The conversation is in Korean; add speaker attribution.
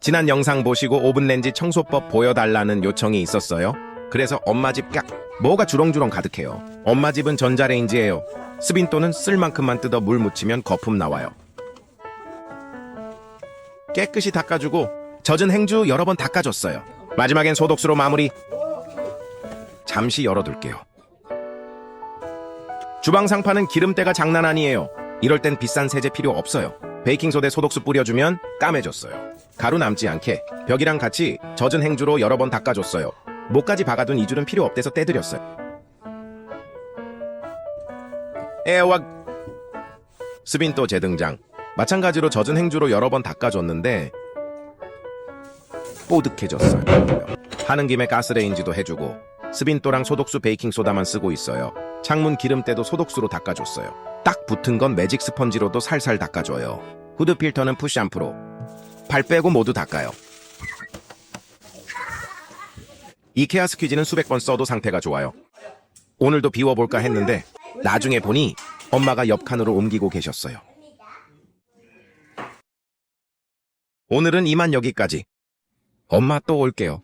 Speaker 1: 지난 영상 보시고 오븐렌지 청소법 보여달라는 요청이 있었어요. 그래서 엄마 집 깍 뭐가 주렁주렁 가득해요. 엄마 집은 전자레인지예요. 스빈또는 쓸 만큼만 뜯어 물 묻히면 거품 나와요. 깨끗이 닦아주고 젖은 행주 여러 번 닦아줬어요. 마지막엔 소독수로 마무리. 잠시 열어둘게요. 주방 상판은 기름때가 장난 아니에요. 이럴 땐 비싼 세제 필요 없어요. 베이킹소다에 소독수 뿌려주면 까매졌어요. 가루 남지 않게 벽이랑 같이 젖은 행주로 여러 번 닦아줬어요. 목까지 박아둔 이줄은 필요 없대서 떼드렸어요. 에와 스빈 또 재등장. 마찬가지로 젖은 행주로 여러 번 닦아줬는데 뽀득해졌어요. 하는 김에 가스레인지도 해주고 스빈또랑 소독수 베이킹소다만 쓰고 있어요. 창문 기름때도 소독수로 닦아줬어요. 딱 붙은 건 매직 스펀지로도 살살 닦아줘요. 후드 필터는 푸샴푸로 발 빼고 모두 닦아요. 이케아 스퀴즈는 수백 번 써도 상태가 좋아요. 오늘도 비워볼까 했는데 나중에 보니 엄마가 옆 칸으로 옮기고 계셨어요. 오늘은 이만 여기까지. 엄마 또 올게요.